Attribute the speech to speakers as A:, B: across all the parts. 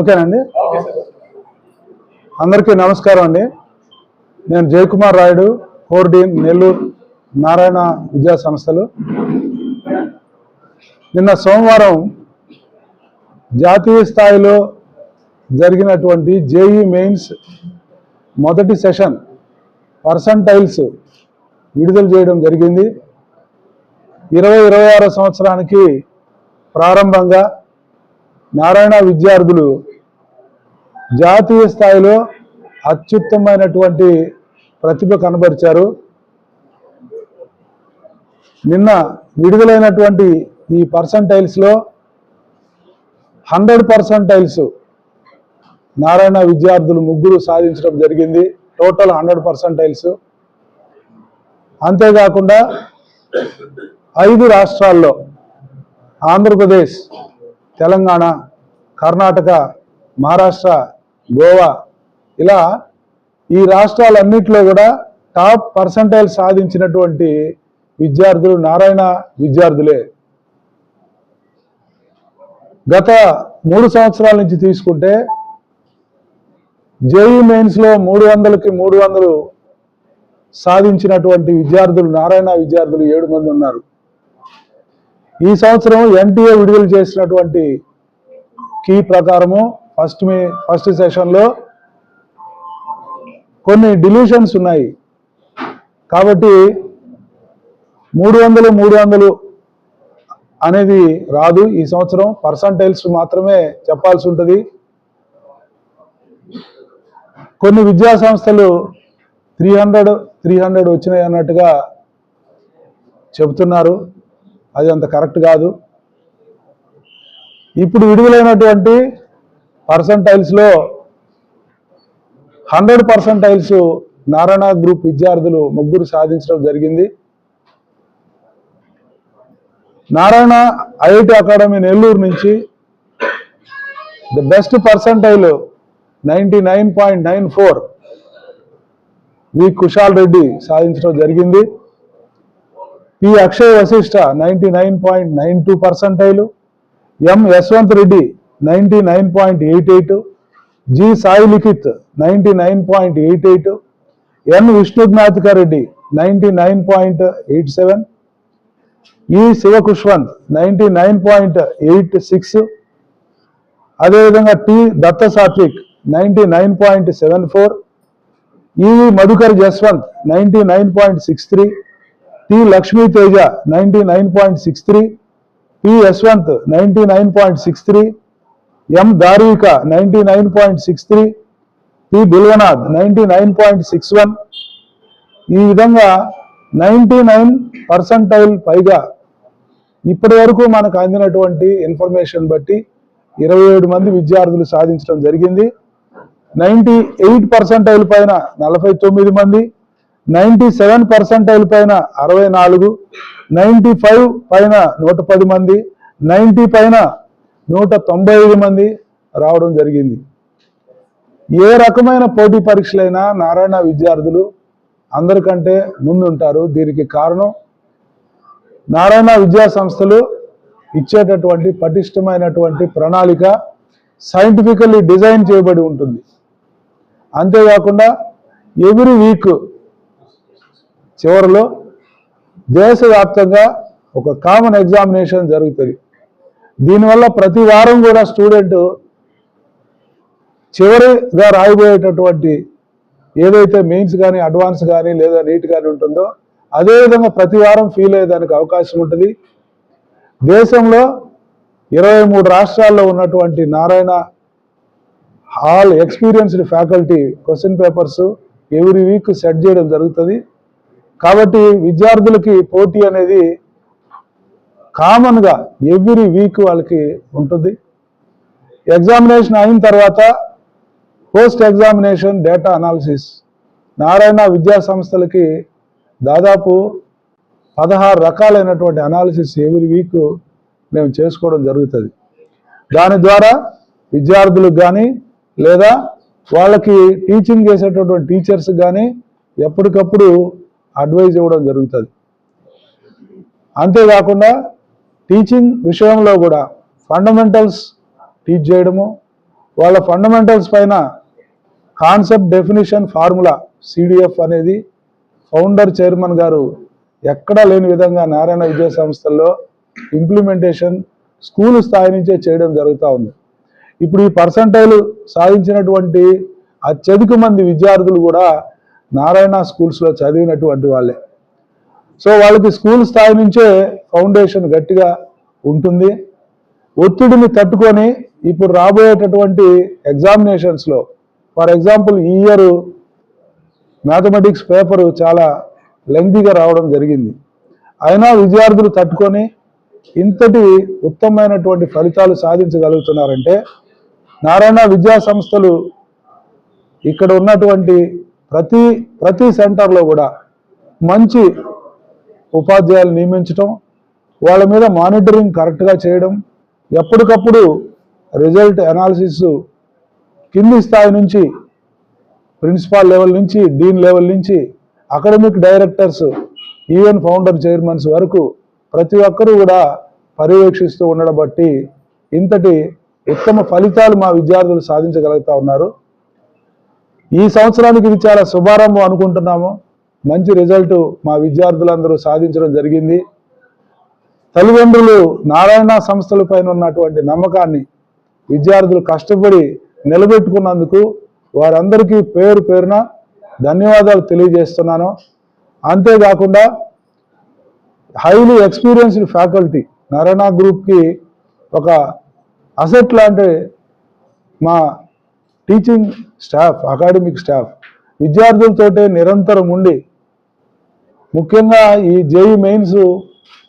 A: ఓకేనండి? అందరికీ నమస్కారం అండి. నేను జయకుమార్ రాయుడు కోర్డీన్ నెల్లూరు నారాయణ విద్యా సంస్థలు. నిన్న సోమవారం జాతీయ స్థాయిలో జరిగినటువంటి జేఈ మెయిన్స్ మొదటి సెషన్ పర్సంటైల్స్ విడుదల చేయడం జరిగింది. ఇరవై ఇరవై ఆరో సంవత్సరానికి ప్రారంభంగా నారాయణ విద్యార్థులు జాతీయ స్థాయిలో అత్యుత్తమైనటువంటి ప్రతిభ కనబరిచారు. నిన్న విడుదలైనటువంటి ఈ పర్సంటైల్స్లో హండ్రెడ్ పర్సంటైల్స్ నారాయణ విద్యార్థులు ముగ్గురు సాధించడం జరిగింది. Total hundred percentiles. అంతేకాకుండా ఐదు రాష్ట్రాల్లో ఆంధ్రప్రదేశ్ తెలంగాణ కర్ణాటక మహారాష్ట్ర గోవా ఇలా ఈ రాష్ట్రాలన్నింటిలో కూడా టాప్ పర్సంటైల్ సాధించినటువంటి విద్యార్థులు నారాయణ విద్యార్థులే. గత మూడు సంవత్సరాల నుంచి తీసుకుంటే జేఈ మెయిన్స్లో మూడు వందలకి మూడు వందలు సాధించినటువంటి విద్యార్థులు నారాయణ విద్యార్థులు ఏడు మంది ఉన్నారు. ఈ సంవత్సరం ఎన్టీఏ విడుదల చేసినటువంటి కీ ప్రకారము ఫస్ట్ మీ ఫస్ట్ సెషన్లో కొన్ని డిలీషన్స్ ఉన్నాయి. కాబట్టి మూడు వందలు మూడు వందలు అనేది రాదు. ఈ సంవత్సరం పర్సంటైల్స్ మాత్రమే చెప్పాల్సి ఉంటుంది. కొన్ని విద్యా సంస్థలు త్రీ హండ్రెడ్ త్రీ హండ్రెడ్ వచ్చినాయి అన్నట్టుగా చెబుతున్నారు. అది అంత కరెక్ట్ కాదు. ఇప్పుడు విడుదలైనటువంటి పర్సంటైల్స్లో హండ్రెడ్ పర్సంటైల్స్ నారాయణ గ్రూప్ విద్యార్థులు ముగ్గురు సాధించడం జరిగింది. నారాయణ ఐఐటి అకాడమీ నెల్లూరు నుంచి the best percentile ninety nine point nine four V Kushal Reddy సాధించడం జరిగింది. P Akshay Vashishta ninety nine point nine two percentile M Yashwant Reddy ninety nine point eight eight G Sai Likhith ninety nine point eight eight N Vishnujnatika Reddy ninety nine point eight seven E Shivakushwant ninety nine point eight six అదేవిధంగా T Datta Satvik ninety nine point seven four E Madhukar Jaswanth ninety nine point six three T Lakshmi Teja ninety nine point six three P Yashwant ninety nine point six three M Darvika ninety nine point six three P Bilvanath ninety nine point six one. ఈ విధంగా ninety nine percentile పైగా ఇప్పటి వరకు మనకు అందినటువంటి information బట్టి ఇరవై ఏడు మంది విద్యార్థులు సాధించడం జరిగింది. నైంటీ ఎయిట్ పర్సంటైల్ పైన నలభై తొమ్మిది మంది నైంటీ సెవెన్ పర్సెంటైల్ పైన అరవై నాలుగు నైంటీ ఫైవ్ పైన నూట పది మంది నైంటీ పైన నూట తొంభై ఐదు మంది రావడం జరిగింది. ఏ రకమైన పోటీ పరీక్షలైనా నారాయణ విద్యార్థులు అందరికంటే ముందుంటారు. దీనికి కారణం నారాయణ విద్యా సంస్థలు ఇచ్చేటటువంటి పటిష్టమైనటువంటి ప్రణాళిక సైంటిఫికల్లీ డిజైన్ చేయబడి ఉంటుంది. అంతేకాకుండా ఎవ్రీ వీక్ చివరిలో దేశవ్యాప్తంగా ఒక కామన్ ఎగ్జామినేషన్ జరుగుతుంది. దీనివల్ల ప్రతి వారం కూడా స్టూడెంట్ చివరిగా రాయబోయేటటువంటి ఏదైతే మెయిన్స్ కానీ అడ్వాన్స్ కానీ లేదా నీట్ కానీ ఉంటుందో అదేవిధంగా ప్రతి వారం ఫీల్ అయ్యేదానికి అవకాశం ఉంటుంది. దేశంలో ఇరవై మూడు రాష్ట్రాల్లో ఉన్నటువంటి Narayana all experienced faculty question papers every week set చేయడం జరుగుతుంది. కాబట్టి విద్యార్థులకి పోటీ అనేది కామన్గా ఎవ్రీ వీక్ వాళ్ళకి ఉంటుంది. ఎగ్జామినేషన్ అయిన తర్వాత post examination data analysis. Narayana విద్యా సంస్థలకి దాదాపు పదహారు రకాలైనటువంటి అనాలిసిస్ ఎవ్రీ వీక్ మేము చేసుకోవడం జరుగుతుంది. దాని ద్వారా విద్యార్థులకు కానీ లేదా వాళ్ళకి టీచింగ్ చేసేటటువంటి టీచర్స్ కానీ ఎప్పటికప్పుడు అడ్వైజ్ ఇవ్వడం జరుగుతుంది. అంతేకాకుండా టీచింగ్ విషయంలో కూడా ఫండమెంటల్స్ టీచ్ చేయడము వాళ్ళ ఫండమెంటల్స్ పైన కాన్సెప్ట్ డెఫినిషన్ ఫార్ములా సిడిఎఫ్ అనేది ఫౌండర్ చైర్మన్ గారు ఎక్కడా లేని విధంగా నారాయణ విద్యా సంస్థల్లో ఇంప్లిమెంటేషన్ స్కూల్ స్థాయి నుంచే చేయడం జరుగుతూ ఉంది. ఇప్పుడు ఈ పర్సంటైల్ సాధించినటువంటి అత్యధిక మంది విద్యార్థులు కూడా నారాయణ స్కూల్స్లో చదివినటువంటి వాళ్ళే. సో వాళ్ళకి స్కూల్ స్థాయి నుంచే ఫౌండేషన్ గట్టిగా ఉంటుంది. ఒత్తిడిని తట్టుకొని ఇప్పుడు రాబోయేటటువంటి ఎగ్జామినేషన్స్లో ఫర్ ఎగ్జాంపుల్ ఈ ఇయర్ మ్యాథమెటిక్స్ పేపరు చాలా లెంగ్తీగా రావడం జరిగింది. అయినా విద్యార్థులు తట్టుకొని ఇంతటి ఉత్తమమైనటువంటి ఫలితాలు సాధించగలుగుతున్నారంటే నారాయణ విద్యా సంస్థలు ఇక్కడ ఉన్నటువంటి ప్రతి ప్రతి సెంటర్లో కూడా మంచి ఉపాధ్యాయులు నియమించటం వాళ్ళ మీద మానిటరింగ్ కరెక్ట్గా చేయడం ఎప్పటికప్పుడు రిజల్ట్ అనాలిసిస్ కింది స్థాయి నుంచి ప్రిన్సిపాల్ లెవెల్ నుంచి డీన్ లెవెల్ నుంచి academic directors even founder chairmans వరకు ప్రతి ఒక్కరూ కూడా పర్యవేక్షిస్తూ ఉండడం బట్టి ఇంతటి ఉత్తమ ఫలితాలు మా విద్యార్థులు సాధించగలుగుతా ఉన్నారు. ఈ సంవత్సరానికి ఇది చాలా శుభారంభం అనుకుంటున్నాము. మంచి రిజల్ట్ మా విద్యార్థులందరూ సాధించడం జరిగింది. తల్లిదండ్రులు నారాయణ సంస్థలపైన ఉన్నటువంటి నమ్మకాన్ని విద్యార్థులు కష్టపడి నిలబెట్టుకున్నందుకు వారందరికీ పేరు పేరున ధన్యవాదాలు తెలియజేస్తున్నాను. అంతేకాకుండా హైలీ ఎక్స్పీరియన్స్డ్ ఫ్యాకల్టీ నారాయణ గ్రూప్కి ఒక అసెట్ లాంటి మా టీచింగ్ స్టాఫ్ అకాడమిక్ స్టాఫ్ విద్యార్థులతోటే నిరంతరం ఉండి ముఖ్యంగా ఈ జేఈ మెయిన్స్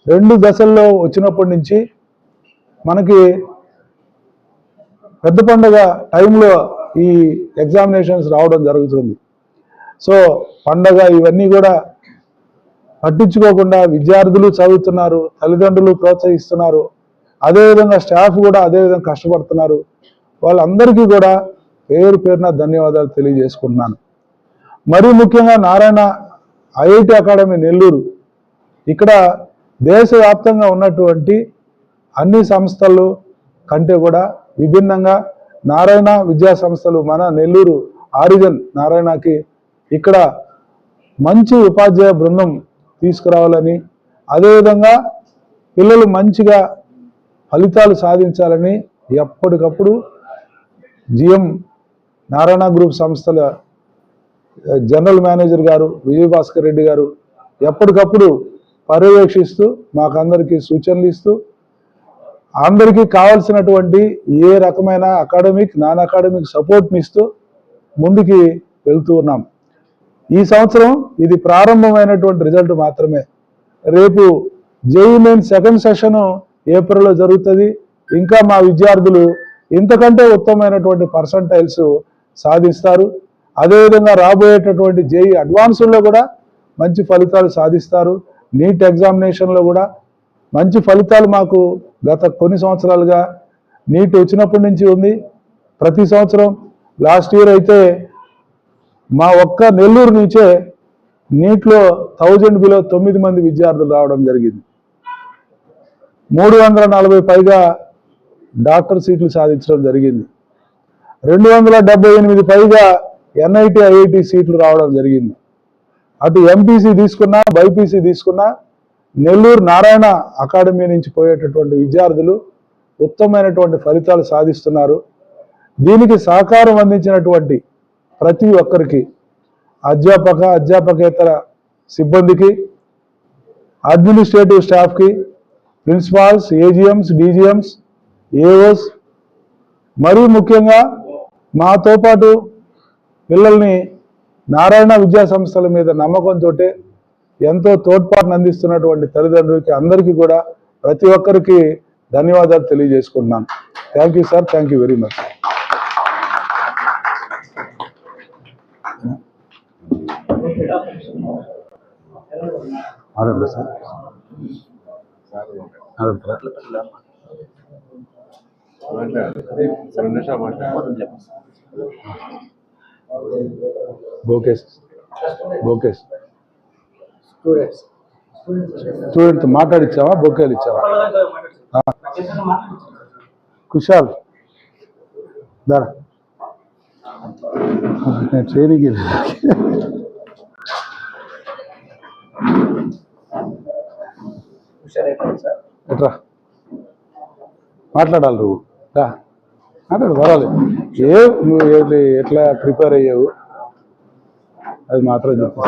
A: రెండు దశల్లో వచ్చినప్పటి నుంచి మనకి పెద్ద పండుగ టైంలో ఈ ఎగ్జామినేషన్స్ రావడం జరుగుతుంది. సో పండగ ఇవన్నీ కూడా పట్టించుకోకుండా విద్యార్థులు చదువుతున్నారు తల్లిదండ్రులు ప్రోత్సహిస్తున్నారు అదేవిధంగా స్టాఫ్ కూడా అదేవిధంగా కష్టపడుతున్నారు. వాళ్ళందరికీ కూడా పేరు పేరున ధన్యవాదాలు తెలియజేసుకుంటున్నాను. మరీ ముఖ్యంగా నారాయణ ఐఐటి అకాడమీ నెల్లూరు. ఇక్కడ దేశవ్యాప్తంగా ఉన్నటువంటి అన్ని సంస్థలు కంటే కూడా విభిన్నంగా నారాయణ విద్యా సంస్థలు మన నెల్లూరు ఆరిజన్ నారాయణకి ఇక్కడ మంచి ఉపాధ్యాయ బృందం తీసుకురావాలని అదేవిధంగా పిల్లలు మంచిగా ఫలితాలు సాధించాలని ఎప్పటికప్పుడు జిఎం నారాయణ గ్రూప్ సంస్థల జనరల్ మేనేజర్ గారు విజయభాస్కర్ రెడ్డి గారు ఎప్పటికప్పుడు పర్యవేక్షిస్తూ మాకందరికీ సూచనలు ఇస్తూ అందరికీ కావాల్సినటువంటి ఏ రకమైన అకాడమిక్ నాన్ అకాడమిక్ సపోర్ట్ని ఇస్తూ ముందుకి వెళ్తూ ఉన్నాం. ఈ సంవత్సరం ఇది ప్రారంభమైనటువంటి రిజల్ట్ మాత్రమే. రేపు జేఈ మెయిన్ సెకండ్ సెషన్ ఏప్రిల్లో జరుగుతుంది. ఇంకా మా విద్యార్థులు ఇంతకంటే ఉత్తమమైనటువంటి పర్సంటైల్స్ సాధిస్తారు. అదేవిధంగా రాబోయేటటువంటి జేఈ అడ్వాన్సుల్లో కూడా మంచి ఫలితాలు సాధిస్తారు. నీట్ ఎగ్జామినేషన్లో కూడా మంచి ఫలితాలు మాకు గత కొన్ని సంవత్సరాలుగా నీట్ వచ్చినప్పటి నుంచి ఉంది. ప్రతి సంవత్సరం లాస్ట్ ఇయర్ అయితే మా ఒక్క నెల్లూరు నుంచే నీట్లో థౌజండ్ బిలో తొమ్మిది మంది విద్యార్థులు రావడం జరిగింది. మూడు వందల నలభై పైగా డాక్టర్ సీట్లు సాధించడం జరిగింది. రెండు వందల డెబ్బై ఎనిమిది పైగా ఎన్ఐటి ఐఐటి సీట్లు రావడం జరిగింది. అటు ఎంపీసీ తీసుకున్నా బైపీసీ తీసుకున్నా నెల్లూరు నారాయణ అకాడమీ నుంచి పోయేటటువంటి విద్యార్థులు ఉత్తమమైనటువంటి ఫలితాలు సాధిస్తున్నారు. దీనికి సహకారం అందించినటువంటి ప్రతి ఒక్కరికి అధ్యాపక అధ్యాపకేతర సిబ్బందికి అడ్మినిస్ట్రేటివ్ స్టాఫ్కి ప్రిన్సిపాల్స్ ఏజిఎమ్స్ డీజీఎమ్స్ ఏఓస్ మరీ ముఖ్యంగా మాతో పాటు పిల్లల్ని నారాయణ విద్యా సంస్థల మీద నమ్మకంతో ఎంతో తోడ్పాటును అందిస్తున్నటువంటి తల్లిదండ్రులకి అందరికీ కూడా ప్రతి ఒక్కరికి ధన్యవాదాలు తెలియజేసుకుంటున్నాను. Thank you sir. Thank you very much sir bouquets
B: students.
A: Student మాట్లాడిచ్చావా? బొకేలు ఇచ్చావా. కుషాల్ దారా. ట్రైనింగ్ ఎట్రా? మాట్లాడాలి నువ్వు. రా. అంటే వరాలి. ఏ నువ్వు ఎట్లా ప్రిపేర్ అయ్యావు? అది మాత్రం చెప్పు.